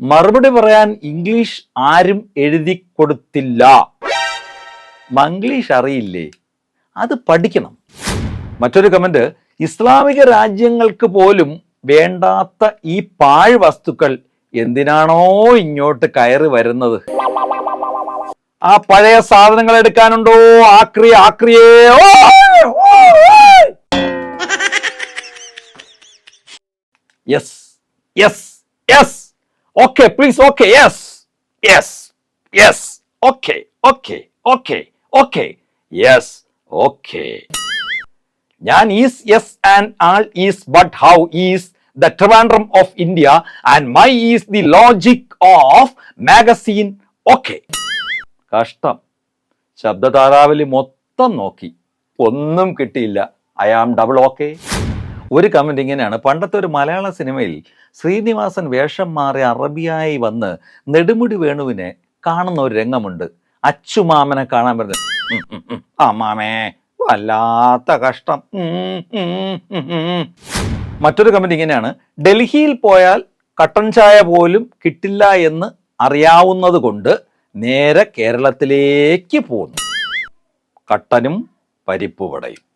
മറുപടി പറയാൻ ഇംഗ്ലീഷ് ആരും എഴുതി കൊടുത്തില്ല. മംഗ്ലീഷ് അറിയില്ലേ? അത് പഠിക്കണം. മറ്റൊരു കമന്റ് ഇസ്ലാമിക രാജ്യങ്ങൾക്ക് പോലും വേണ്ടാത്ത ഈ പാഴ് വസ്തുക്കൾ എന്തിനാണോ ഇങ്ങോട്ട് കയറി വരുന്നത്? ആ പഴയ സാധനങ്ങൾ എടുക്കാനുണ്ടോ? ആക്രി ആക്രിയേ yes yes yes okay please okay yes yes yes okay okay okay okay yes okay ഞാൻ is yes and all is but how is the Trivandrum of India and my is the logic of magazine okay കഷ്ടം. ശബ്ദ താറാവലി മൊത്തം നോക്കി. ഒന്നും കിട്ടിയില്ല. I am double okay ഒരു comment ഇങ്ങനെയാണ്. പണ്ടത്തെ ഒരു മലയാള സിനിമയിൽ ശ്രീനിവാസൻ വേഷം മാറി അറബിയായി വന്ന് നെടുമുടി വേണുവിനെ കാണുന്ന ഒരു രംഗമുണ്ട്. അച്ചുമാമനെ കാണാൻ പറ്റുന്നത്. ആ മാമേ വല്ലാത്ത കഷ്ടം. മറ്റൊരു കമന്റ് ഇങ്ങനെയാണ്. ഡൽഹിയിൽ പോയാൽ കട്ടൻ ചായ പോലും കിട്ടില്ല എന്ന് അറിയാവുന്നത് കൊണ്ട് നേരെ കേരളത്തിലേക്ക് പോന്നു. കട്ടനും പരിപ്പുവടയും.